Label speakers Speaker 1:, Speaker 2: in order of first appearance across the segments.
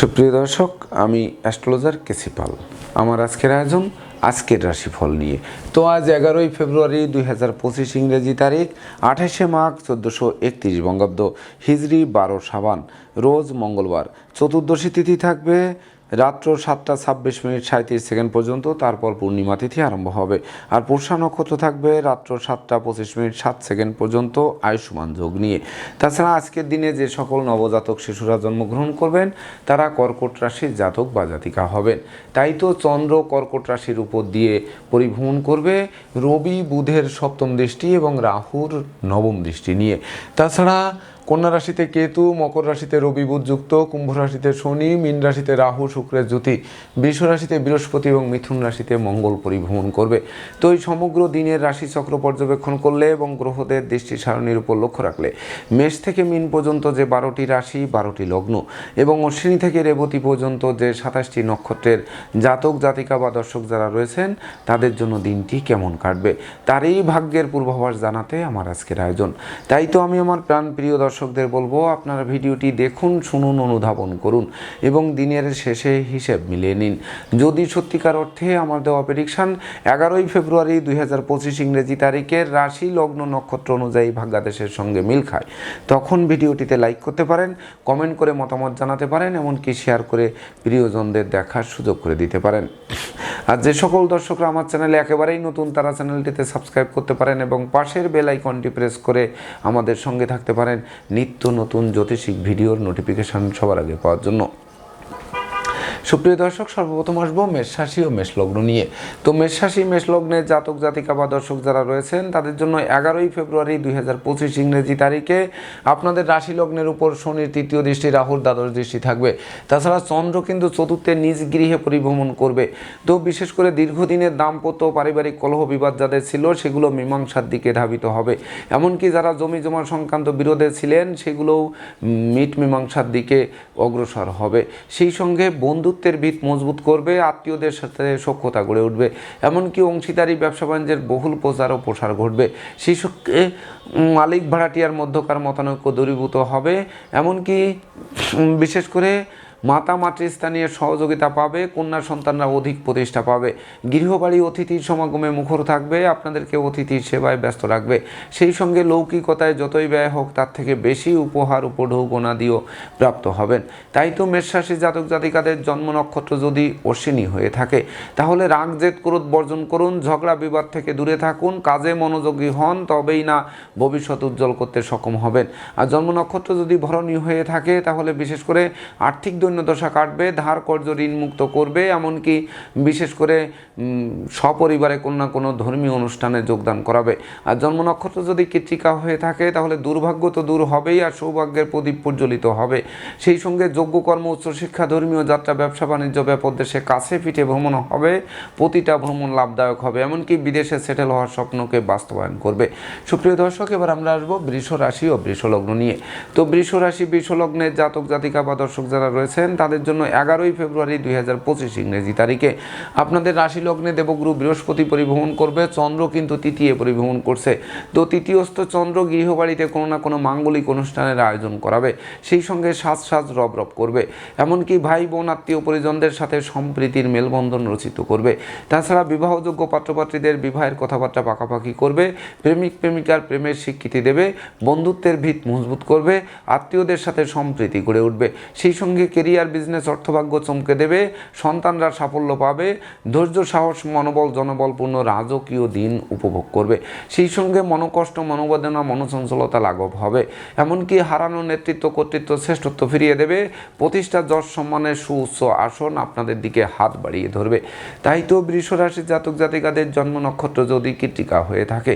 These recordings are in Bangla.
Speaker 1: সুপ্রিয় দর্শক, আমি অ্যাস্ট্রোলজার কেসিপাল আমার আজকের আয়োজন, আজকের রাশিফল নিয়ে। তো আজ এগারোই ফেব্রুয়ারি দুই হাজার পঁচিশ ইংরেজি তারিখ, আঠাশে মাঘ চোদ্দোশো একত্রিশ বঙ্গাব্দ, হিজড়ি বারো সাবান, রোজ মঙ্গলবার। চতুর্দশী তিথি থাকবে রাত্র সাতটা ছাব্বিশ মিনিট সাঁত্রিশ সেকেন্ড পর্যন্ত, তারপর পূর্ণিমা তিথি আরম্ভ হবে। আর পুষা নক্ষত্র থাকবে রাত্র সাতটা পঁচিশ মিনিট সাত সেকেন্ড পর্যন্ত আয়ুষ্মান যোগ নিয়ে। তাছাড়া আজকের দিনে যে সকল নবজাতক শিশুরা জন্মগ্রহণ করবেন, তারা কর্কট রাশির জাতক বা জাতিকা হবেন। তাই তো চন্দ্র কর্কট রাশির উপর দিয়ে পরিভ্রমণ করবে রবি, বুধের সপ্তম দৃষ্টি এবং রাহুর নবম দৃষ্টি নিয়ে। তাছাড়া কন্যা রাশিতে কেতু, মকর রাশিতে রবি বুধ যুক্ত, কুম্ভ রাশিতে শনি, মীন রাশিতে রাহু, শুক্রের জ্যোতি বৃষ রাশিতে বৃহস্পতি এবং মিথুন রাশিতে মঙ্গল পরিভ্রমণ করবে। তো এই সমগ্র দিনের রাশিচক্র পর্যবেক্ষণ করলে এবং গ্রহদের দৃষ্টি সারণীর উপর লক্ষ্য রাখলে, মেষ থেকে মিন পর্যন্ত যে বারোটি রাশি, বারোটি লগ্ন এবং অশ্বিনী থেকে রেবতী পর্যন্ত যে সাতাশটি নক্ষত্রের জাতক, জাতিকা বা দর্শক যারা রয়েছেন, তাদের জন্য দিনটি কেমন কাটবে, তারই ভাগ্যের পূর্বাভাস জানাতে আমার আজকের আয়োজন। তাই তো আমি আমার প্রাণ প্রিয় দর্শকদের বলব, আপনারা ভিডিওটি দেখুন, শুনুন, অনুধাবন করুন এবং দিনের শেষে হিসেব মিলিয়ে নিন। যদি সত্যিকার অর্থে আমার দেওয়া প্রেডিকশান এগারোই ফেব্রুয়ারি দুই হাজার পঁচিশ ইংরেজি তারিখের রাশি লগ্ন নক্ষত্র অনুযায়ী ভাগ্যাদেশের সঙ্গে মিল খায়। তখন ভিডিওটিতে লাইক করতে পারেন কমেন্ট করে মতামত জানাতে পারেন, এমনকি শেয়ার করে প্রিয়জনদের দেখার সুযোগ করে দিতে পারেন। আর যে সকল দর্শকরা আমার চ্যানেলে একেবারেই নতুন, তারা চ্যানেলটিতে সাবস্ক্রাইব করতে পারেন এবং পাশের বেল আইকনটি প্রেস করে আমাদের সঙ্গে থাকতে পারেন। নিত্য নতুন জ্যোতিষিক ভিডিওর নোটিফিকেশান সবার আগে পাওয়ার জন্য। সুপ্রিয় দর্শক, সর্বপ্রথম আসব মেষরাশি ও মেষলগ্ন নিয়ে। তো মেষরাশি মেষলগ্নের জাতক, জাতিকা বা দর্শক যারা রয়েছেন, তাদের জন্য এগারোই ফেব্রুয়ারি দুই হাজার পঁচিশ ইংরেজি তারিখে আপনাদের রাশি লগ্নের উপর শনির তৃতীয় দৃষ্টি, রাহুর দ্বাদশ দৃষ্টি থাকবে। তাছাড়া চন্দ্র কিন্তু চতুর্থে নিজ গৃহে পরিভ্রমণ করবে। তো বিশেষ করে দীর্ঘদিনের দাম্পত্য পারিবারিক কলহ বিবাদ যাদের ছিল, সেগুলো মীমাংসার দিকে ধাবিত হবে। এমনকি যারা জমি জমা সংক্রান্ত বিরোধে ছিলেন, সেগুলোও মিট মীমাংসার দিকে অগ্রসর হবে। সেই সঙ্গে বন্ধুত্বের ভিত মজবুত করবে, আত্মীয়দের সাথে সক্ষতা গড়ে উঠবে। এমনকি অংশীদারি ব্যবসা বাণিজ্যের বহুল প্রচার ও প্রসার ঘটবে। শিশুকে মালিক ভাড়াটিয়ার মধ্যকার মতানৈক্য দূরীভূত হবে। এমনকি বিশেষ করে মাতা মাতৃস্থানীয় সহযোগিতা পাবে, কন্যা সন্তানরা অধিক প্রতিষ্ঠা পাবে। গৃহবাড়ি অতিথির সমাগমে মুখর থাকবে আপনাদেরকে অতিথির সেবায় ব্যস্ত রাখবে। সেই সঙ্গে লৌকিকতায় যতই ব্যয় হোক, তার থেকে বেশি উপহার উপঢৌকনা দিয়েও প্রাপ্ত হবেন। তাই তো মেষরাশি জাতক জাতিকাদের জন্ম নক্ষত্র যদি অশ্বিনী হয়ে থাকে, তাহলে রাগ, জেদ, ক্রোধ বর্জন করুন, ঝগড়া বিবাদ থেকে দূরে থাকুন, কাজে মনোযোগী হন, তবেই না ভবিষ্যৎ উজ্জ্বল করতে সক্ষম হবেন। আর জন্ম নক্ষত্র যদি ভরণীয় হয়ে থাকে, তাহলে বিশেষ করে আর্থিক দৈন্যদশা কাটবে, ধার কর্য ঋণ মুক্ত করবে, এমনকি বিশেষ করে সপরিবারে কোনো না কোনো ধর্মীয় অনুষ্ঠানে যোগদান করাবে। আর জন্ম নক্ষত্র যদি কৃত্রিকা হয়ে থাকে, তাহলে দুর্ভাগ্য তো দূর হবেই আর সৌভাগ্যের প্রদীপ প্রজ্বলিত হবে। সেই সঙ্গে যোগ্য কর্ম উচ্চশিক্ষা ধর্মীয় যাত্রা, ব্যবসা, বাণিজ্য ব্যাপক দেশে কাছে পিঠে ভ্রমণ হবে, প্রতিটা ভ্রমণ লাভদায়ক হবে, এমনকি বিদেশে সেটেল হওয়ার স্বপ্নকে বাস্তবায়ন করবে। সুপ্রিয় দর্শক, এবার আমরা আসব বৃষ রাশি ও বৃষ লগ্ন নিয়ে। তো বৃষ রাশি বৃষ লগ্নের জাতক জাতিকা বা দর্শক যারা রয়েছেন তাদের জন্য এগারোই ফেব্রুয়ারি দুই হাজার পঁচিশ ইংরেজি তারিখে। আপনাদের রাশি লগ্নে দেবগুরু বৃহস্পতি পরিভ্রমণ করবে, চন্দ্র কিন্তু তৃতীয় পরিভ্রমণ করছে। তো তৃতীয়স্থ চন্দ্র গৃহবাড়িতে কোনো না কোনো মাঙ্গলিক অনুষ্ঠানের আয়োজন করাবে, সেই সঙ্গে সাজ সাজ রব রব করবে। এমনকি ভাই বোন, আত্মীয় পরিজনদের সাথে সম্প্রীতির মেলবন্ধন রচিত করবে। তাছাড়া বিবাহযোগ্য পাত্রপাত্রীদের বিবাহের কথাবার্তা পাকাপাকি করবে, প্রেমিক প্রেমিকার প্রেমের স্বীকৃতি দেবে, বন্ধুত্বের ভিত মজবুত করবে, আত্মীয়দের সাথে সম্প্রীতি গড়ে উঠবে। সেই সঙ্গে কেরিয়ার, বিজনেস, অর্থভাগ্য চমকে দেবে, সন্তানরা সাফল্য পাবে, ধৈর্য, সাহস, মনোবল, জনবলপূর্ণ রাজকীয় দিন উপভোগ করবে। সেই সঙ্গে মনোকষ্ট, মনোবেদনা, মনোচঞ্চলতা লাঘব হবে। এমনকি হারানো নেতৃত্ব, কর্তৃত্ব শ্রেষ্ঠত্ব ফিরিয়ে দেবে। প্রতিষ্ঠা যশ, সম্মানের সুউচ্চ আসন আপনাদের দিকে হাত বাড়িয়ে ধরবে। তাই তো বৃষ রাশির জাতক জাতিকাদের জন্ম নক্ষত্র যদি কৃতিকা হয়ে থাকে,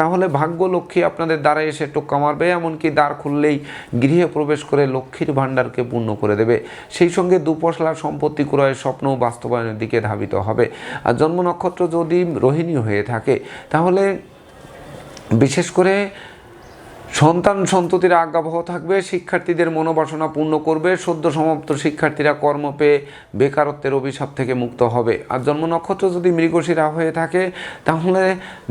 Speaker 1: তাহলে ভাগ্য লক্ষ্মী আপনাদের দ্বারা এসে টোক্কা মারবে। এমনকি দ্বার খুললেই গৃহে প্রবেশ করে লক্ষ্মীর ভাণ্ডারকে পূর্ণ করে দেবে। সেই সঙ্গে দুপশলা সম্পত্তি ক্রয়ের স্বপ্ন বাস্তবায়নের দিকে ধাবিত হবে। আর জন্ম নক্ষত্র যদি রোহিণী হয়ে থাকে, তাহলে বিশেষ করে সন্তান সন্ততির আজ্ঞাবহ থাকবে, শিক্ষার্থীদের মনোবাসনা পূর্ণ করবে, সদ্য সমাপ্ত শিক্ষার্থীরা কর্ম পেয়ে বেকারত্বের অভিশাপ থেকে মুক্ত হবে। আর জন্ম নক্ষত্র যদি মৃগশিরা হয়ে থাকে, তাহলে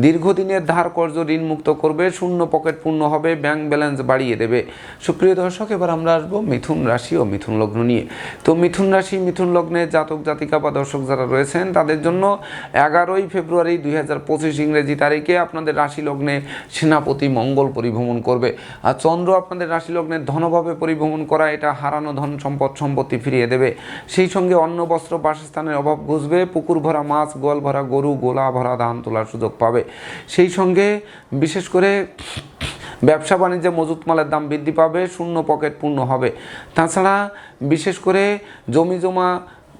Speaker 1: দীর্ঘদিনের ধার কর্য ঋণ মুক্ত করবে, শূন্য পকেট পূর্ণ হবে, ব্যাংক ব্যালেন্স বাড়িয়ে দেবে। সুপ্রিয় দর্শক, এবার আমরা আসব মিথুন রাশি ও মিথুন লগ্ন নিয়ে। তো মিথুন রাশি, মিথুন লগ্নে জাতক, জাতিকা বা দর্শক যারা রয়েছেন, তাদের জন্য এগারোই ফেব্রুয়ারি দুই হাজার পঁচিশ ইংরেজি তারিখে আপনাদের রাশি লগ্নে সেনাপতি মঙ্গল পরিভ্রমণ করবে। আর চন্দ্র আপনাদের রাশি লগ্নে ধনভাবে পরিভ্রমণ করা, এটা হারানো ধন সম্পদ সম্পত্তি ফিরিয়ে দেবে। সেই সঙ্গে অন্ন, বস্ত্র, বাসস্থানের অভাব ঘুষবে পুকুর ভরা মাছ, গোয়াল ভরা গরু, গোলা ভরা ধান তোলার সুযোগ পাবে। সেই সঙ্গে বিশেষ করে ব্যবসা বাণিজ্যে মজুত মালের দাম বৃদ্ধি পাবে, শূন্য পকেট পূর্ণ হবে। তাছাড়া বিশেষ করে জমি জমা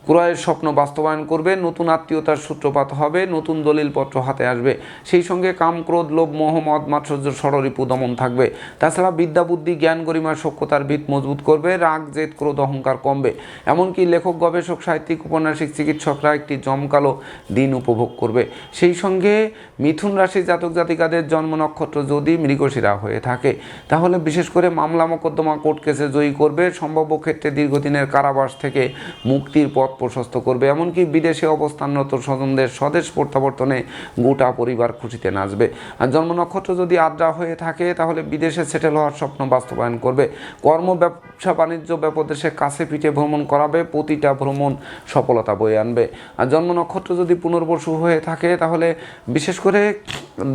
Speaker 1: ক্রয়ের স্বপ্ন বাস্তবায়ন করবে, নতুন আত্মীয়তার সূত্রপাত হবে, নতুন দলিলপত্র হাতে আসবে। সেই সঙ্গে কাম ক্রোধ, লোভ, মোহ, মদ, মাৎসর্য, ষড়রিপু দমন থাকবে। তাছাড়া বিদ্যা, বুদ্ধি, জ্ঞান গরিমার সক্ষতার ভিত মজবুত করবে, রাগ, জেদ, ক্রোধ, অহংকার কমবে। এমনকি লেখক, গবেষক, সাহিত্যিক, উপন্যাসিক, চিকিৎসকরা একটি জমকালো দিন উপভোগ করবে। সেই সঙ্গে মিথুন রাশি জাতক জাতিকাদের জন্ম নক্ষত্র যদি মৃগশিরা হয়ে থাকে, তাহলে বিশেষ করে মামলা, মোকদ্দমা, কোর্ট কেসে জয়ী করবে। সম্ভাব্য ক্ষেত্রে দীর্ঘদিনের কারাবাস থেকে মুক্তির পথ প্রশস্ত করবে, এমনকি বিদেশে অবস্থানরত স্বজনদের স্বদেশ প্রত্যাবর্তনে গোটা পরিবার খুশিতে নাচবে। আর জন্ম নক্ষত্র যদি আদ্রা হয়ে থাকে, তাহলে বিদেশে সেটেল হওয়ার স্বপ্ন বাস্তবায়ন করবে। কর্ম, ব্যবসা, বাণিজ্য ব্যাপদেশে কাছে পিঠে ভ্রমণ করাবে, প্রতিটা ভ্রমণ সফলতা বয়ে আনবে। আর জন্ম নক্ষত্র যদি পুনর্বসু হয়ে থাকে, তাহলে বিশেষ করে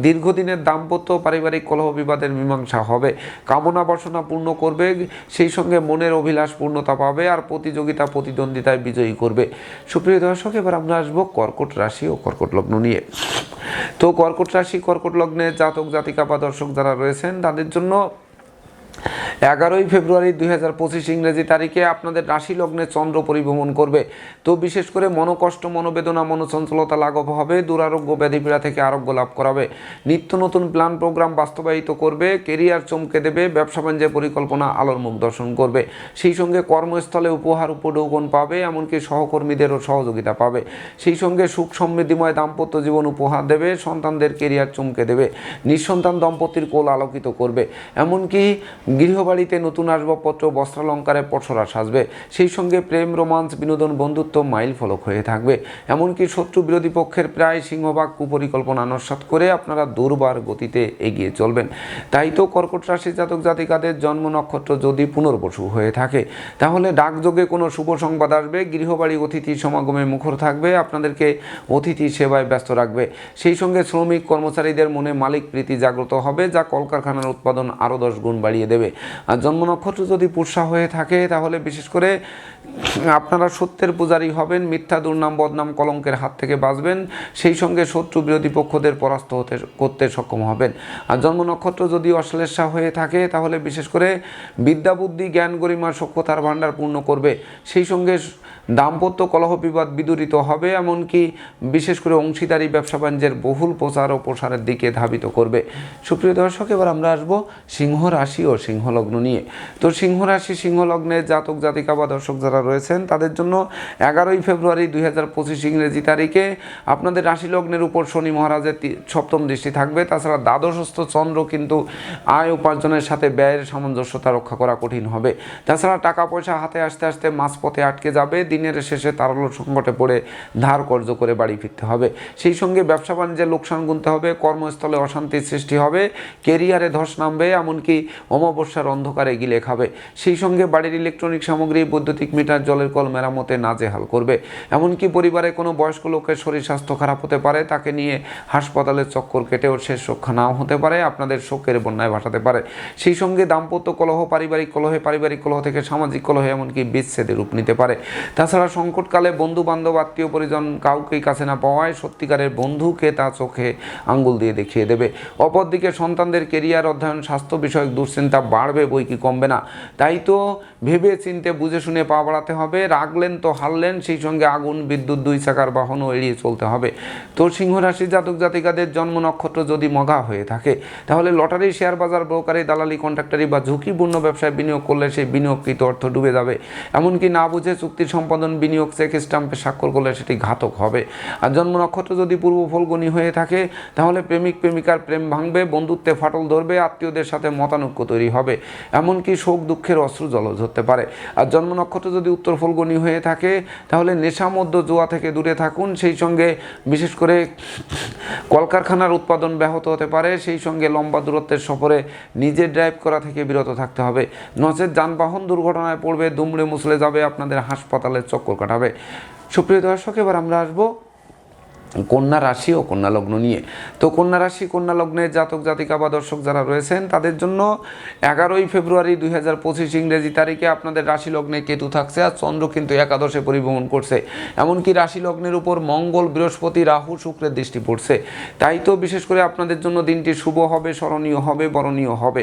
Speaker 1: দীর্ঘদিনের দাম্পত্য পারিবারিক কলহ বিবাদের মীমাংসা হবে। কামনা বাসনা পূর্ণ করবে, সেই সঙ্গে মনের অভিলাষ পূর্ণতা পাবে, আর প্রতিযোগিতা, প্রতিদ্বন্দ্বিতায় বিজয়ী করবে সুপ্রিয় দর্শক, এবার আমরা আসব কর্কট রাশি ও কর্কট লগ্ন নিয়ে। তো কর্কট রাশি, কর্কট লগ্নে জাতক, জাতিকা বা দর্শক যারা রয়েছেন, তাদের জন্য এগারোই ফেব্রুয়ারি দুই হাজার পঁচিশ ইংরেজি তারিখে আপনাদের রাশি লগ্নে চন্দ্র পরিভ্রমণ করবে। তো বিশেষ করে মনোকষ্ট, মনোবেদনা, মনোচঞ্চলতা লাঘব হবে, দুরারোগ্য ব্যাধিপীড়া থেকে আরোগ্য লাভ করাবে। নিত্য নতুন প্ল্যান প্রোগ্রাম বাস্তবায়িত করবে, কেরিয়ার চমকে দেবে, ব্যবসা বাণিজ্যের পরিকল্পনা আলোর মুখ দর্শন করবে। সেই সঙ্গে কর্মস্থলে উপহার, উপঢৌকন পাবে, এমনকি সহকর্মীদেরও সহযোগিতা পাবে। সেই সঙ্গে সুখ সমৃদ্ধিময় দাম্পত্য জীবন উপহার দেবে, সন্তানদের কেরিয়ার চমকে দেবে, নিঃসন্তান দম্পতির কোল আলোকিত করবে। এমনকি গৃহবাড়িতে নতুন আসবাবপত্র, বস্ত্রালঙ্কারে পছরা সাজবে। সেই সঙ্গে প্রেম, রোমান্স, বিনোদন, বন্ধুত্ব, মাইল ফলক হয়ে থাকবে। এমনকি শত্রু বিরোধী পক্ষের প্রায় সিংহভাগ কুপরিকল্পনা নস্বাত করে আপনারা দুর্বার গতিতে এগিয়ে চলবেন। তাই তো কর্কট রাশি জাতক জাতিকাদের জন্ম নক্ষত্র যদি পুনর্বসু হয়ে থাকে, তাহলে ডাকযোগে কোনো শুভ সংবাদ আসবে, গৃহবাড়ি অতিথি সমাগমে মুখর থাকবে, আপনাদেরকে অতিথি সেবায় ব্যস্ত রাখবে। সেই সঙ্গে শ্রমিক কর্মচারীদের মনে মালিক প্রীতি জাগ্রত হবে, যা কলকারখানার উৎপাদন আরও দশ গুণ বাড়িয়ে দেবে। আর জন্ম নক্ষত্র যদি পুষা হয়ে থাকে তাহলে বিশেষ করে আপনারা সত্যের পূজারী হবেন, মিথ্যা, দুর্নাম, বদনাম, কলঙ্কের হাত থেকে বাঁচবেন। সেই সঙ্গে শত্রু বিরোধী পক্ষদের পরাস্ত হতে, করতে সক্ষম হবেন। আর জন্ম নক্ষত্র যদি অশ্লেষা হয়ে থাকে, তাহলে বিশেষ করে বিদ্যা বুদ্ধি জ্ঞান গরিমার সক্ষতার ভাণ্ডার পূর্ণ করবে। সেই সঙ্গে দাম্পত্য কলহ বিবাদ বিদূরিত হবে, এমনকি বিশেষ করে অংশীদারি ব্যবসা বাণিজ্যের বহুল প্রচার ও প্রসারের দিকে ধাবিত করবে। সুপ্রিয় দর্শক, এবার আমরা আসব সিংহ রাশি ও সিংহলগ্ন নিয়ে। তো সিংহ রাশি সিংহলগ্নের জাতক, জাতিকা বা দর্শক যারা রয়েছেন, তাদের জন্য এগারোই ফেব্রুয়ারি দুই হাজার পঁচিশ ইংরেজি তারিখে আপনাদের রাশি লগ্নের উপর শনি মহারাজের সপ্তম দৃষ্টি থাকবে। তাছাড়া দ্বাদশস্থ চন্দ্র কিন্তু আয় উপার্জনের সাথে ব্যয়ের সামঞ্জস্যতা রক্ষা করা কঠিন হবে। তাছাড়া টাকা পয়সা হাতে আসতে আসতে মাঝপথে আটকে যাবে। দিনের শেষে তারল সংকটে পড়ে ধার কর্য করে বাড়ি ফিরতে হবে। সেই সঙ্গে ব্যবসা বাণিজ্যে লোকসান গুনতে হবে, কর্মস্থলে অশান্তির সৃষ্টি হবে কেরিয়ারে ধস নামবে, এমনকি অমাবস্যার অন্ধকারে গিলে খাবে। সেই সঙ্গে বাড়ির ইলেকট্রনিক সামগ্রী, বৈদ্যুতিক মিটার জলের কল মেরামতে নাজেহাল করবে। এমনকি পরিবারে কোনো বয়স্ক লোকের শরীর স্বাস্থ্য খারাপ হতে পারে, তাকে নিয়ে হাসপাতালের চক্কর কেটে কেটেও শেষ রক্ষা নাও হতে পারে, আপনাদের শোকের বন্যায় ভাসাতে পারে। সেই সঙ্গে দাম্পত্য কলহ, পারিবারিক কলহে, পারিবারিক কলহ থেকে সামাজিক কলহে এমনকি বিচ্ছেদের রূপ নিতে পারে। তাছাড়া সংকটকালে বন্ধু বান্ধব আত্মীয় পরিজন কাউকেই কাছে না পাওয়ায় সত্যিকারের বন্ধুকে তা চোখে আঙ্গুল দিয়ে দেখিয়ে দেবে। অপরদিকে সন্তানদের কেরিয়ার অধ্যয়ন, স্বাস্থ্য বিষয়ক দুশ্চিন্তা বাড়বে, বই কি কমবে না? তাই তো ভেবে চিনতে বুঝে শুনে পা বাড়াতে হবে। রাগলেন তো হারলেন, সেই সঙ্গে আগুন, বিদ্যুৎ, দুই চাকার বাহনও এড়িয়ে চলতে হবে। তো সিংহ রাশির জাতক জাতিকাদের জন্ম নক্ষত্র যদি মগা হয়ে থাকে, তাহলে লটারি শেয়ার বাজার ব্রোকারি দালালি, কন্ট্রাক্টারি বা ঝুঁকিপূর্ণ ব্যবসায় বিনিয়োগ করলে সেই বিনিয়োগকৃত অর্থ ডুবে যাবে। এমনকি না বুঝে চুক্তি সম্পাদন, বিনিয়োগ, চেক স্টাম্পে স্বাক্ষর করলে সেটি ঘাতক হবে। আর জন্ম নক্ষত্র যদি পূর্ব ফলগণী হয়ে থাকে, তাহলে প্রেমিক, প্রেমিকার প্রেম ভাঙবে, বন্ধুত্বে ফাটল ধরবে, আত্মীয়দের সাথে মতানৈক্য তৈরি হবে। এমনকি শোক, দুঃখের অশ্রু জল ধরতে পারে। আর জন্ম নক্ষত্র যদি উত্তর ফলগণী হয়ে থাকে, তাহলে নেশা মধ্য জোয়া থেকে দূরে থাকুন। সেই সঙ্গে বিশেষ করে কলকারখানার উৎপাদন ব্যাহত হতে পারে। সেই সঙ্গে লম্বা দূরত্বের সফরে নিজে ড্রাইভ করা থেকে বিরত থাকতে হবে। নচেত যানবাহন দুর্ঘটনায় পড়বে, দুমড়ে মুসলে যাবে, আপনাদের হাসপাতালের চক্কর কাটাবে। সুপ্রিয় দর্শক, এবার আমরা আসব কন্যা রাশি ও কন্যা লগ্ন নিয়ে। তো কন্যা রাশি, কন্যা লগ্নের জাতক, জাতিকা বা দর্শক যারা রয়েছেন, তাদের জন্য এগারোই ফেব্রুয়ারি দুই হাজার পঁচিশ ইংরেজি তারিখে আপনাদের রাশি লগ্নে কেতু থাকছে আর চন্দ্র কিন্তু একাদশে পরিভ্রমণ করছে। এমনকি রাশি লগ্নের উপর মঙ্গল, বৃহস্পতি, রাহু, শুক্রের দৃষ্টি পড়ছে। তাই তো বিশেষ করে আপনাদের জন্য দিনটি শুভ হবে, স্মরণীয় হবে, বরণীয় হবে।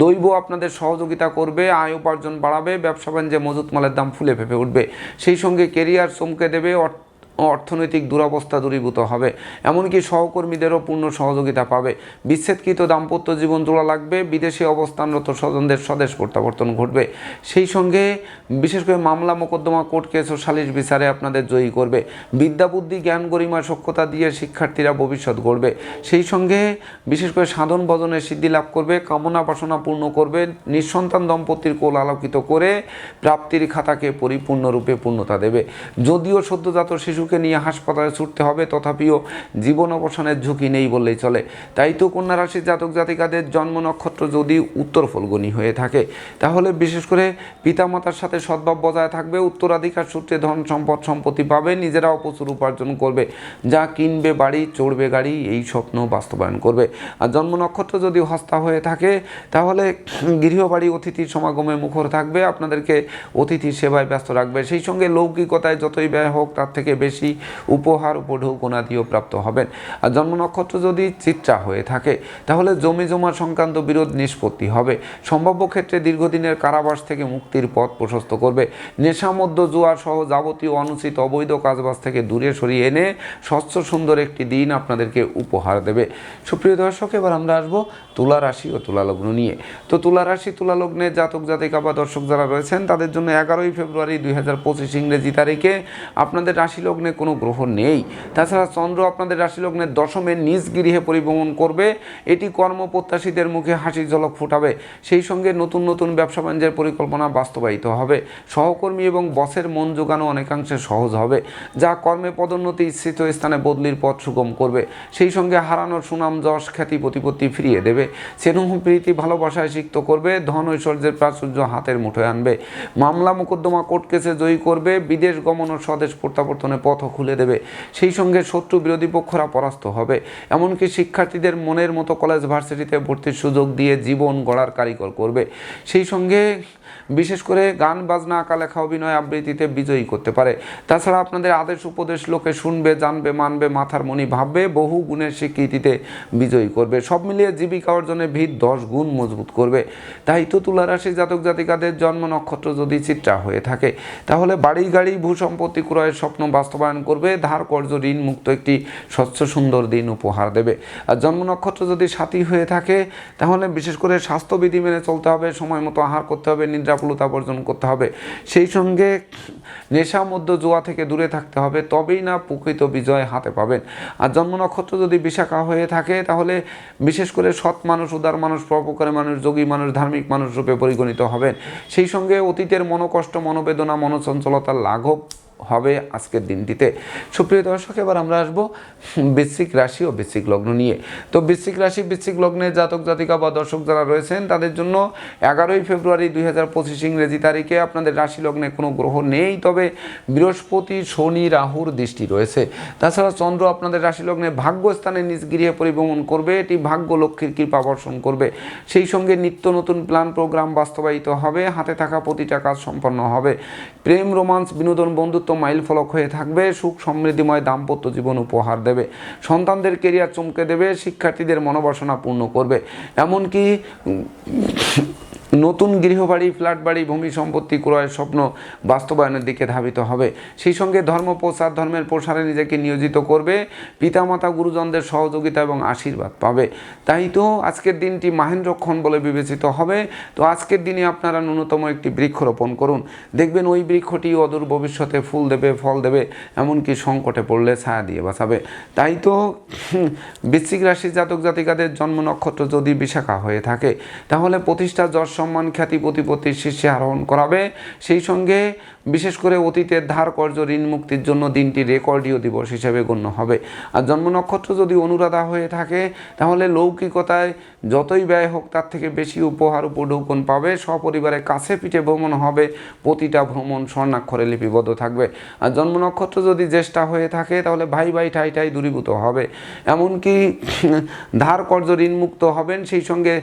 Speaker 1: দৈব আপনাদের সহযোগিতা করবে, আয় উপার্জন বাড়াবে, ব্যবসা বাণিজ্যে মজুত মালের দাম ফুলে ফেপে উঠবে। সেই সঙ্গে কেরিয়ার চমকে দেবে, অর্থ অর্থনৈতিক দুরবস্থা দূরীভূত হবে। এমনকি সহকর্মীদেরও পূর্ণ সহযোগিতা পাবে। বিচ্ছেদকৃত দাম্পত্য জীবন জোড়া লাগবে। বিদেশে অবস্থানরত স্বজনদের স্বদেশ প্রত্যাবর্তন ঘটবে। সেই সঙ্গে বিশেষ করে মামলা মোকদ্দমা কোর্ট কেস ও সালিশ বিচারে আপনাদের জয়ী করবে। বিদ্যা বুদ্ধি, জ্ঞান গরিমা, সক্ষতা দিয়ে শিক্ষার্থীরা ভবিষ্যৎ গড়বে। সেই সঙ্গে বিশেষ করে সাধন ভজনে সিদ্ধি লাভ করবে, কামনা বাসনা পূর্ণ করবে, নিঃসন্তান দম্পতির কোল আলোকিত করে প্রাপ্তির খাতাকে পরিপূর্ণরূপে পূর্ণতা দেবে। যদিও সদ্যজাত শিশুকে নিয়ে হাসপাতালে ছুটতে হবে, তথাপিও জীবন অবসানের ঝুঁকি নেই বললেই চলে। তাই তো কন্যা রাশির জাতক জাতিকাদের জন্ম নক্ষত্র যদি উত্তর ফলগণী হয়ে থাকে, তাহলে বিশেষ করে পিতামাতার সাথে সদ্ভাব বজায় থাকবে, উত্তরাধিকার সূত্রে ধন সম্পদ সম্পত্তি পাবে, নিজেরাও প্রচুর উপার্জন করবে, যা কিনবে, বাড়ি, চড়বে গাড়ি, এই স্বপ্ন বাস্তবায়ন করবে। আর জন্ম নক্ষত্র যদি হস্তা হয়ে থাকে, তাহলে গৃহবাড়ি অতিথির সমাগমে মুখর থাকবে, আপনাদেরকে অতিথি সেবায় ব্যস্ত রাখবে। সেই সঙ্গে লৌকিকতায় যতই ব্যয় হোক, তার থেকে বেশি উপহার উপঢৌকনাদিও প্রাপ্ত হবেন। আর জন্ম নক্ষত্র যদি চিত্রা হয়ে থাকে, তাহলে জমি জমা সংক্রান্ত বিরোধ নিষ্পত্তি হবে। সম্ভাব্য ক্ষেত্রে দীর্ঘদিনের কারাবাস থেকে মুক্তির পথ প্রশস্ত করবে। নেশামধ্য জোয়ার সহ যাবতীয় অনুচিত অবৈধ কাজবাজ থেকে দূরে সরিয়ে এনে স্বচ্ছ সুন্দর একটি দিন আপনাদেরকে উপহার দেবে। সুপ্রিয় দর্শক, এবার আমরা আসব তুলা রাশি ও তুলা লগ্ন নিয়ে। তো তুলা রাশি, তুলা লগ্নের জাতক, জাতিকা বা দর্শক যারা রয়েছেন, তাদের জন্য এগারোই ফেব্রুয়ারি দুই হাজার পঁচিশ ইংরেজি তারিখে আপনাদের রাশি লগ্নে কোনো গ্রহ নেই। তাছাড়া চন্দ্র আপনাদের রাশি লগ্নের দশমে নিজ গৃহে পরিভ্রমণ করবে। এটি কর্মপ্রত্যাশীদের মুখে হাসি ঝলক ফুটাবে। সেই সঙ্গে নতুন নতুন ব্যবসা বাণিজ্যের পরিকল্পনা বাস্তবায়িত হবে। সহকর্মী এবং বসের মন যোগানো অনেকাংশে সহজ হবে, যা কর্মে পদোন্নতি ইচ্ছিত স্থানে বদলির পথ সুগম করবে। সেই সঙ্গে হারানোর সুনাম, যশ, খ্যাতি, প্রতিপত্তি ফিরিয়ে দেবে। স্নেহ প্রীতি, ভালোবাসায় সিক্ত করবে। ধন ঐশ্বর্যের প্রাচুর্য হাতের মুঠোয় আনবে। মামলা, মোকদ্দমা, কোর্ট কেসে জয়ী করবে। বিদেশ গমন ও স্বদেশ প্রত্যাবর্তনে পথ খুলে দেবে। সেই সঙ্গে শত্রু বিরোধী পক্ষরা পরাস্ত হবে। এমনকি শিক্ষার্থীদের মনের মতো কলেজ ভার্সিটিতে ভর্তির সুযোগ দিয়ে জীবন গড়ার কারিগর করবে। সেই সঙ্গে বিশেষ করে গান, বাজনা আঁকা লেখা অভিনয় আবৃত্তিতে বিজয়ী করতে পারে। তাছাড়া আপনাদের আদেশ উপদেশ লোকে শুনবে, জানবে, মানবে, মাথার মনি ভাববে, বহু গুণের স্বীকৃতিতে বিজয়ী করবে। সব মিলিয়ে জীবিকা অর্জনে ভিত দশ গুণ মজবুত করবে। তাই তো তুলা রাশি জাতক জাতিকাদের জন্ম নক্ষত্র যদি চিত্রা হয়ে থাকে, তাহলে বাড়ি গাড়ি ভূ সম্পত্তি ক্রয়ের স্বপ্ন বাস্তবায়ন করবে। ধার কর্য ঋণ মুক্ত একটি স্বচ্ছ সুন্দর দিন উপহার দেবে। আর জন্ম নক্ষত্র যদি সাথী হয়ে থাকে, তাহলে বিশেষ করে স্বাস্থ্যবিধি মেনে চলতে হবে, সময় মতো আহার করতে হবে, নিদ্রাপুলতা বর্জন করতে হবে। সেই সঙ্গে নেশা মধ্য জোয়া থেকে দূরে থাকতে হবে, তবেই না প্রকৃত বিজয় হাতে পাবেন। আর জন্ম নক্ষত্র যদি বিশাখা হয়ে থাকে, তাহলে বিশেষ করে সৎ মানুষ, উদার মানুষ, পরোপকারী মানুষ, যোগী মানুষ, ধার্মিক মানুষ রূপে পরিগণিত হবেন। সেই সঙ্গে অতীতের মনোকষ্ট, মনোবেদনা, মনোচঞ্চলতার লাঘব হবে আজকের দিনটিতে। সুপ্রিয় দর্শক, এবার আমরা আসব বৃশ্চিক রাশি ও বৃশ্চিক লগ্ন নিয়ে। তো বৃশ্চিক রাশি, বৃশ্চিক লগ্নে জাতক, জাতিকা বা দর্শক যারা রয়েছেন, তাদের জন্য এগারোই ফেব্রুয়ারি দুই হাজার পঁচিশ ইংরেজি তারিখে আপনাদের রাশি লগ্নে কোনো গ্রহ নেই, তবে বৃহস্পতি, শনি, রাহুর দৃষ্টি রয়েছে। তাছাড়া চন্দ্র আপনাদের রাশি লগ্নে ভাগ্যস্থানে নিজ গৃহে পরিভ্রমণ করবে, এটি ভাগ্য লক্ষ্মীর কৃপা বর্ষণ করবে। সেই সঙ্গে নিত্য নতুন প্ল্যান, প্রোগ্রাম বাস্তবায়িত হবে, হাতে থাকা প্রতিটা কাজ সম্পন্ন হবে। প্রেম, রোমান্স, বিনোদন, বন্ধুত্ব মাইল ফলক হয়ে থাকবে, সুখ সমৃদ্ধিময় দাম্পত্য জীবন উপহার দেবে। সন্তানদের কেরিয়ার চমকে দেবে, শিক্ষার্থীদের মনোবাসনা পূর্ণ করবে। এমনকি নতুন গৃহবাড়ি ফ্ল্যাট বাড়ি ভূমি সম্পত্তি ক্রয়ের স্বপ্ন বাস্তবায়নের দিকে ধাবিত হবে। সেই সঙ্গে ধর্ম প্রচার ধর্মের প্রসারে নিজেকে নিয়োজিত করবে। পিতামাতা, গুরুজনদের সহযোগিতা এবং আশীর্বাদ পাবে। তাই তো আজকের দিনটি মাহেন্দ্রক্ষণ বলে বিবেচিত হবে। তো আজকের দিনে আপনারা ন্যূনতম একটি বৃক্ষরোপণ করুন। দেখবেন ওই বৃক্ষটি অদূর ভবিষ্যতে ফুল দেবে, ফল দেবে, এমনকি সংকটে পড়লে ছায়া দিয়ে বাঁচাবে। তাই তো বৃশ্চিক রাশির জাতক জাতিকাদের জন্ম নক্ষত্র যদি বিশাখা হয়ে থাকে, তাহলে প্রতিষ্ঠা যশ সম্মান খ্যাতি প্রতিপত্তির শীর্ষে আরোহণ করাবে। সেই সঙ্গে বিশেষ করে অতীতের ধার কর্য ঋণ মুক্তির জন্য দিনটি রেকর্ডীয় দিবস হিসেবে গণ্য হবে। আর জন্ম নক্ষত্র যদি অনুরাধা হয়ে থাকে, তাহলে লৌকিকতায় যতই ব্যয় হোক, তার থেকে বেশি উপহার উপঢৌকন পাবে। সপরিবারে কাছে পিঠে ভ্রমণ হবে। প্রতিটা ভ্রমণ স্বর্ণাক্ষরে লিপিবদ্ধ থাকবে। আর জন্ম নক্ষত্র যদি জ্যেষ্ঠা হয়ে থাকে, তাহলে ভাই ভাই ঠাই ঠাই দূরীভূত হবে। এমনকি ধার কর্য ঋণ মুক্ত হবেন, সেই সঙ্গে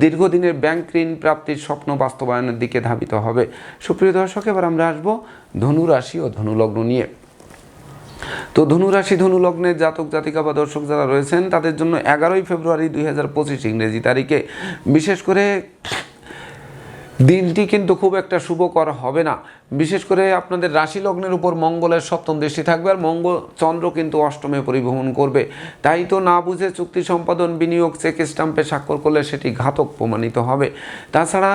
Speaker 1: দীর্ঘদিনের ব্যাংক ঋণ প্রাপ্তির স্বপ্ন বাস্তবায়নের দিকে ধাবিত হবে। সুপ্রিয় দর্শক, এবার আমরা আসব ধনুরাশি ও ধনুলগ্ন নিয়ে। তো ধনুরাশি, ধনুলগ্নের জাতক, জাতিকা বা দর্শক যারা রয়েছেন, তাদের জন্য এগারোই ফেব্রুয়ারি দুই হাজার পঁচিশ ইংরেজি তারিখে। বিশেষ করে দিনটি কিন্তু খুব একটা শুভকর হবে না। বিশেষ করে আপনাদের রাশি লগ্নের উপর মঙ্গলের সপ্তম দৃষ্টি থাকবে আর মঙ্গল চন্দ্র কিন্তু অষ্টমে পরিভ্রমণ করবে। তাই তো না বুঝে চুক্তি সম্পাদন, বিনিয়োগ, চেক স্টাম্পে স্বাক্ষর করলে সেটি ঘাতক প্রমাণিত হবে। তাছাড়া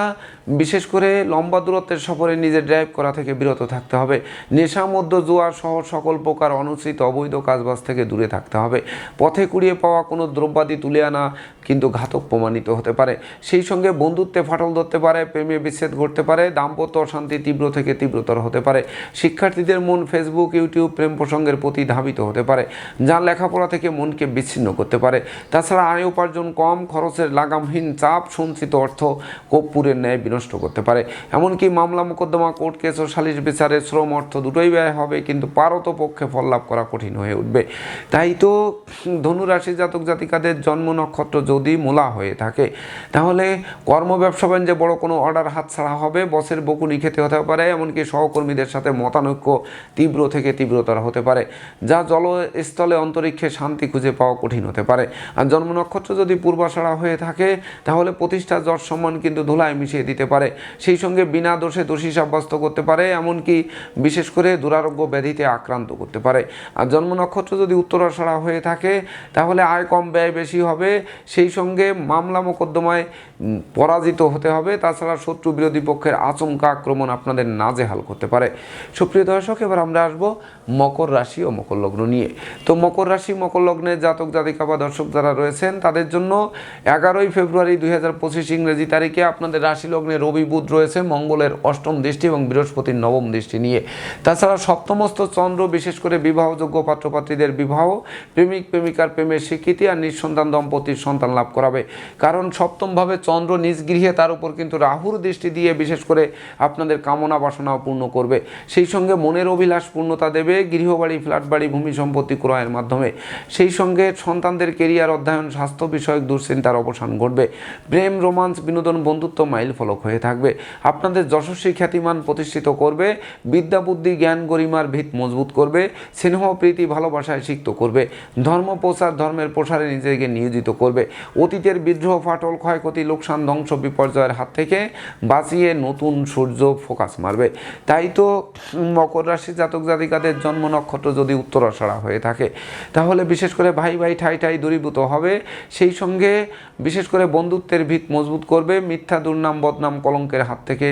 Speaker 1: বিশেষ করে লম্বা দূরত্বের সফরে নিজে ড্রাইভ করা থেকে বিরত থাকতে হবে। নেশা, মধ্য জুয়া সহ সকল প্রকার অনুচিত অবৈধ কাজবাজ থেকে দূরে থাকতে হবে। পথে কুড়িয়ে পাওয়া কোনো দ্রব্যাদি তুলে আনা কিন্তু ঘাতক প্রমাণিত হতে পারে। সেই সঙ্গে বন্ধুত্বে ফাটল ধরতে পারে, প্রেমে বিচ্ছেদ ঘটতে পারে, দাম্পত্য অশান্তি তীব্র থেকে তীব্রতর হতে পারে। শিক্ষার্থীদের মন ফেসবুক ইউটিউব প্রেম প্রসঙ্গের প্রতি ধাবিত হতে পারে, যা লেখাপড়া থেকে মনকে বিচ্ছিন্ন করতে পারে। তাছাড়া আয় উপার্জন কম, খরচের লাগামহীন চাপ সঞ্চিত অর্থ কর্পূরের ন্যায় বিনষ্ট করতে পারে। এমনকি মামলা মোকদ্দমা, কোর্ট কেস ও সালিশ বিচারে শ্রম অর্থ দুটোই ব্যয় হবে, কিন্তু পারত পক্ষে ফল লাভ করা কঠিন হয়ে উঠবে। তাই তো ধনুরাশি জাতক জাতিকাদের জন্ম নক্ষত্র যদি মূলা হয়ে থাকে, তাহলে কর্ম ব্যবসা বাণিজ্যে বড় কোনো অর্ডার হাতছাড়া হবে, বসের বকুনি খেতে হতে পারে এমনকি সহকর্মীদের সাথে মতানৈক্য তীব্র থেকে তীব্রতর হতে পারে, যা জলস্থলে অন্তরিক্ষে শান্তি খুঁজে পাওয়া কঠিন হতে পারে। আর জন্ম নক্ষত্র যদি পূর্বাষাড়া হয়ে থাকে, তাহলে প্রতিষ্ঠা যশ সম্মান কিন্তু ধুলায় মিশিয়ে দিতে পারে। সেই সঙ্গে বিনা দোষে দোষী সাব্যস্ত করতে পারে, এমনকি বিশেষ করে দুরারোগ্য ব্যাধিতে আক্রান্ত করতে পারে। আর জন্ম নক্ষত্র যদি উত্তরাষাড়া হয়ে থাকে, তাহলে আয় কম, ব্যয় বেশি হবে। সেই সঙ্গে মামলা মোকদ্দমায় পরাজিত হতে হবে। তাছাড়া শত্রু বিরোধী পক্ষের আচমকা আক্রমণ আপনাদের নাজেহাল করতে পারে। সুপ্রিয় দর্শক, এবার আমরা আসব মকর রাশি ও মকর লগ্ন নিয়ে। তো মকর রাশি, মকর লগ্নের জাতক, জাতিকা বা দর্শক যারা রয়েছেন, তাদের জন্য এগারোই ফেব্রুয়ারি দুই হাজার পঁচিশ ইংরেজি তারিখে আপনাদের রাশি লগ্নে রবি, বুধ রয়েছে, মঙ্গলের অষ্টম দৃষ্টি এবং বৃহস্পতির নবম দৃষ্টি নিয়ে। তাছাড়া সপ্তমস্ত চন্দ্র, বিশেষ করে বিবাহযোগ্য পাত্রপাত্রীদের বিবাহ, প্রেমিক, প্রেমিকার প্রেমের স্বীকৃতি আর নিঃসন্তান দম্পতির সন্তান লাভ করাবে। কারণ সপ্তমভাবে চন্দ্র নিজ গৃহে, তার উপর কিন্তু রাহুর দৃষ্টি দিয়ে বিশেষ করে আপনাদের কামনা বাসনাও পূর্ণ করবে। সেই সঙ্গে মনের অভিলাষ পূর্ণতা দেবে, গৃহবাড়ি ফ্ল্যাট বাড়ি ভূমি সম্পত্তি ক্রয়ের মাধ্যমে। সেই সঙ্গে সন্তানদের কেরিয়ার, অধ্যয়ন, স্বাস্থ্য বিষয়ক দুশ্চিন্তার অবসান ঘটবে। প্রেম, রোমান্স, বিনোদন, বন্ধুত্ব মাইল ফলক হয়ে থাকবে। আপনাদের যশস্বী খ্যাতিমান প্রতিষ্ঠিত করবে, বিদ্যা, বুদ্ধি, জ্ঞান, গরিমার ভিত মজবুত করবে, স্নেহ, প্রীতি, ভালোবাসায় সিক্ত করবে। ধর্ম, প্রচার, ধর্মের প্রসারে নিজেকে নিয়োজিত করবে। অতীতের বিদ্রোহ, ফাটল, ক্ষয়ক্ষতি, লোকসান, ধ্বংস, বিপর্যয়ের হাত থেকে বাঁচিয়ে নতুন সূর্য ফোকাস মারবে। তাই তো মকর রাশি জাতক জাতিকাদের জন্ম নক্ষত্র যদি উত্তরাষাড়া হয়ে থাকে, তাহলে বিশেষ করে ভাই ভাই ঠাই ঠাই দূরীভূত হবে। সেই সঙ্গে বিশেষ করে বন্ধুত্বের ভিত মজবুত করবে, মিথ্যা দুর্নাম, বদনাম, কলঙ্কের হাত থেকে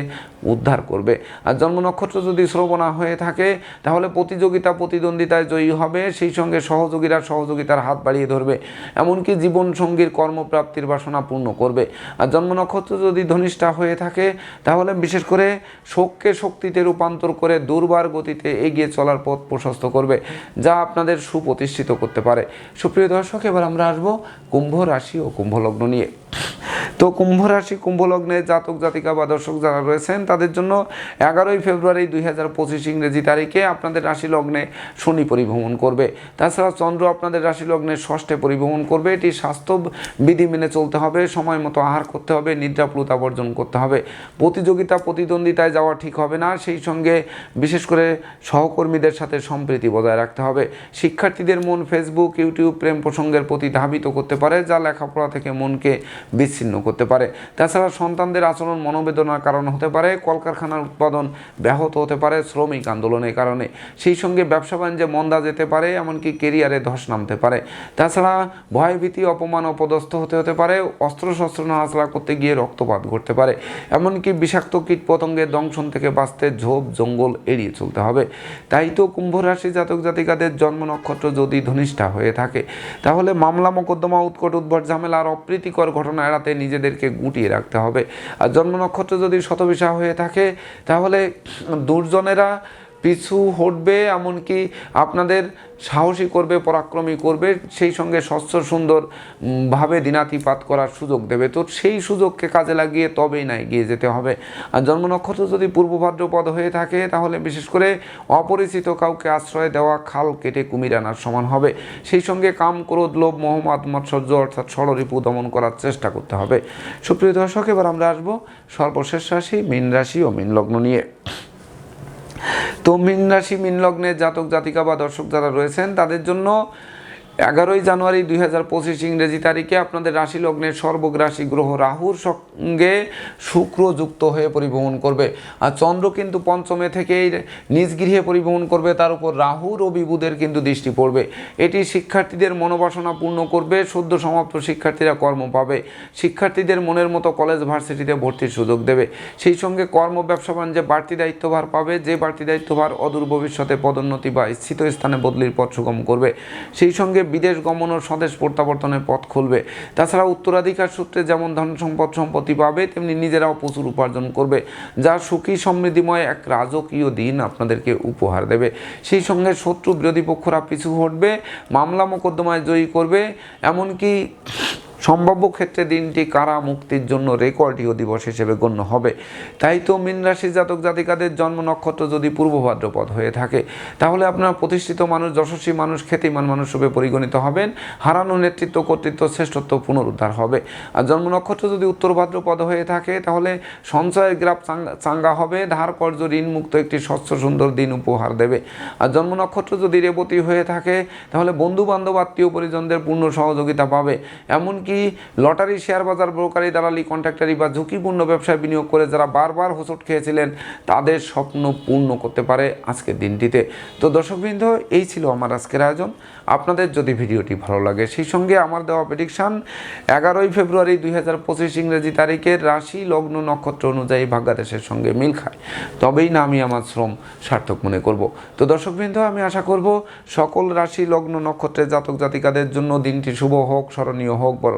Speaker 1: উদ্ধার করবে। আর জন্ম নক্ষত্র যদি শ্রবণা হয়ে থাকে, তাহলে প্রতিযোগিতা, প্রতিদ্বন্দ্বিতায় জয়ী হবে। সেই সঙ্গে সহযোগীরা সহযোগিতার হাত বাড়িয়ে ধরবে। এমনকি জীবন সঙ্গীর কর্মপ্রাপ্তির বাসনা পূর্ণ করবে। আর জন্ম নক্ষত্র যদি ধনিষ্ঠা হয়ে থাকে, তাহলে বিশেষ করে শোককে শক্তিতে রূপান্তর করে দুর্বার গতিতে এগিয়ে চলার পথ প্রশস্ত করবে, যা আপনাদের সুপ্রতিষ্ঠিত করতে পারে। সুপ্রিয় দর্শক, এবার আমরা আসব কুম্ভ রাশি ও কুম্ভ লগ্ন নিয়ে। তো কুম্ভ রাশি কুম্ভ লগ্নে জাতক, জাতিকা বা দর্শক যারা রয়েছেন, তাদের জন্য এগারোই ফেব্রুয়ারি দুই হাজার পঁচিশ ইংরেজি তারিখে আপনাদের রাশি লগ্নে শনি পরিভ্রমণ করবে। তাছাড়া চন্দ্র আপনাদের রাশি লগ্নে ষষ্ঠে পরিভ্রমণ করবে। এটি স্বাস্থ্য বিধি মেনে চলতে হবে, সময় মতো আহার করতে হবে নিদ্রাপ্লুতা বর্জন করতে হবে। প্রতিযোগিতা, প্রতিদ্বন্দ্বিতায় যাওয়া ঠিক হবে না, সেই সঙ্গে বিশেষ করে সহকর্মীদের সাথে সম্প্রীতি বজায় রাখতে হবে। শিক্ষার্থীদের মন ফেসবুক ইউটিউব প্রেম প্রসঙ্গের প্রতি ধাবিত করতে পারে, যা লেখাপড়া থেকে মনকে বিচ্ছিন্ন করতে পারে। তাছাড়া সন্তানদের আচরণ মনোবেদনার কারণ হতে পারে, কলকারখানার উৎপাদন ব্যাহত হতে পারে শ্রমিক আন্দোলনের কারণে। সেই সঙ্গে ব্যবসা বাণিজ্যে মন্দা যেতে পারে, এমনকি কেরিয়ারে ধস নামতে পারে। তাছাড়া ভয়ভীতি, অপমান, অপদস্থ হতে হতে পারে, অস্ত্রশস্ত্র নাড়াচাড়া করতে গিয়ে রক্তপাত ঘটতে পারে। এমনকি বিষাক্ত কীট পতঙ্গের দংশন থেকে বাঁচতে ঝোপ, জঙ্গল এড়িয়ে চলতে হবে। তাই তো কুম্ভ রাশি জাতক জাতিকাদের জন্ম নক্ষত্র যদি ধনিষ্ঠা হয়ে থাকে, তাহলে মামলা, মোকদ্দমা, উৎকট উদ্ভট, ঝামেলা আর অপ্রীতিকর ঘটনা এড়াতে নিজেদেরকে গুটিয়ে রাখতে হবে। আর জন্ম নক্ষত্র যদি শতবিশা হয়ে থাকে তাহলে দুর্জনেরা পিছু হটবে, এমনকি আপনাদের সাহসী করবে, পরাক্রমী করবে, সেই সঙ্গে স্বচ্ছ সুন্দরভাবে দিনাতিপাত করার সুযোগ দেবে। তো সেই সুযোগকে কাজে লাগিয়ে তবেই না এগিয়ে যেতে হবে। আর জন্ম নক্ষত্র যদি পূর্ব ভাদ্রপদ হয়ে থাকে, তাহলে বিশেষ করে অপরিচিত কাউকে আশ্রয় দেওয়া খাল কেটে কুমির আনার সমান হবে। সেই সঙ্গে কাম, ক্রোধ, লোভ মোহাম্মদ মৎসর্য, অর্থাৎ ষড়রিপু দমন করার চেষ্টা করতে হবে। সুপ্রিয় দর্শক, এবার আমরা আসব সর্বশেষ রাশি, মীন রাশি ও মীন লগ্ন নিয়ে। তো মীন রাশি মীন লগ্নের জাতক জাতিকা বা দর্শক যারা রয়েছেন তাদের জন্য এগারোই জানুয়ারি দুই হাজার পঁচিশ ইংরেজি তারিখে আপনাদের রাশি লগ্নের সর্বগ্রাসী গ্রহ রাহুর সঙ্গে শুক্র যুক্ত হয়ে পরিভ্রমণ করবে। আর চন্দ্র কিন্তু পঞ্চমে থেকেই নিজ গৃহে পরিভ্রমণ করবে, তার উপর রাহু, রবি, বুধের কিন্তু দৃষ্টি পড়বে। এটি শিক্ষার্থীদের মনোবাসনা পূর্ণ করবে, সদ্য সমাপ্ত শিক্ষার্থীরা কর্ম পাবে। শিক্ষার্থীদের মনের মতো কলেজ ভার্সিটিতে ভর্তির সুযোগ দেবে। সেই সঙ্গে কর্ম, ব্যবসা বাণিজ্যে বাড়তি দায়িত্বভার পাবে, যে বাড়তি দায়িত্বভার অদূর ভবিষ্যতে পদোন্নতি বা স্থিত স্থানে বদলির পথ সুগম করবে। সেই সঙ্গে বিদেশ গমন ও স্বদেশ প্রত্যাবর্তনের পথ খুলবে। তাছাড়া উত্তরাধিকার সূত্রে যেমন ধন সম্পদ সম্পত্তি পাবে, তেমনি নিজেরাও প্রচুর উপার্জন করবে, যা সুখী, সমৃদ্ধিময় এক রাজকীয় দিন আপনাদেরকে উপহার দেবে। সেই সঙ্গে শত্রু বিরোধী পক্ষরা পিছু হটবে, মামলা মোকদ্দমায় জয়ী করবে, এমনকি সম্ভাব্য ক্ষেত্রে দিনটি কারা মুক্তির জন্য রেকর্ডীয় দিবস হিসেবে গণ্য হবে? তাই তো মীন রাশির জাতক জাতিকাদের জন্ম নক্ষত্র যদি পূর্ব ভাদ্রপদ হয়ে থাকে, তাহলে আপনার প্রতিষ্ঠিত মানুষ, যশস্বী মানুষ, খ্যাতিমান মানুষ রূপে পরিগণিত হবেন। হারানো নেতৃত্ব, কর্তৃত্ব, শ্রেষ্ঠত্ব পুনরুদ্ধার হবে। আর জন্ম নক্ষত্র যদি উত্তর ভাদ্রপদ হয়ে থাকে, তাহলে সঞ্চয়ের গ্রাফ চাঙ্গা হবে। ধার কর্য ঋণমুক্ত একটি স্বচ্ছ সুন্দর দিন উপহার দেবে। আর জন্ম নক্ষত্র যদি রেবতী হয়ে থাকে, তাহলে বন্ধু বান্ধব আত্মীয় পরিজনদের পূর্ণ সহযোগিতা পাবে। এমনকি লটারি, শেয়ার বাজার ব্রোকারি, দালালি, কন্ট্রাক্টারি বা ঝুঁকিপূর্ণ ব্যবসায় বিনিয়োগ করে যারা বারবার হোঁচট খেয়েছিলেন, তাদের স্বপ্ন পূর্ণ করতে পারে আজকের দিনটিতে। তো দর্শকবৃন্দ, এই ছিল আমার আজকের আয়োজন। আপনাদের যদি ভিডিওটি ভালো লাগে, সেই সঙ্গে আমার দেওয়া প্রেডিকশান এগারোই ফেব্রুয়ারি দুই হাজার পঁচিশ ইংরেজি তারিখের রাশি লগ্ন নক্ষত্র অনুযায়ী ভাগ্যাদেশের সঙ্গে মিল খায়। তবেই না আমি আমার শ্রম সার্থক মনে করব। তো দর্শকবৃন্দ, আমি আশা করব সকল রাশি লগ্ন নক্ষত্রের জাতক জাতিকাদের জন্য দিনটি শুভ হোক, স্মরণীয় হোক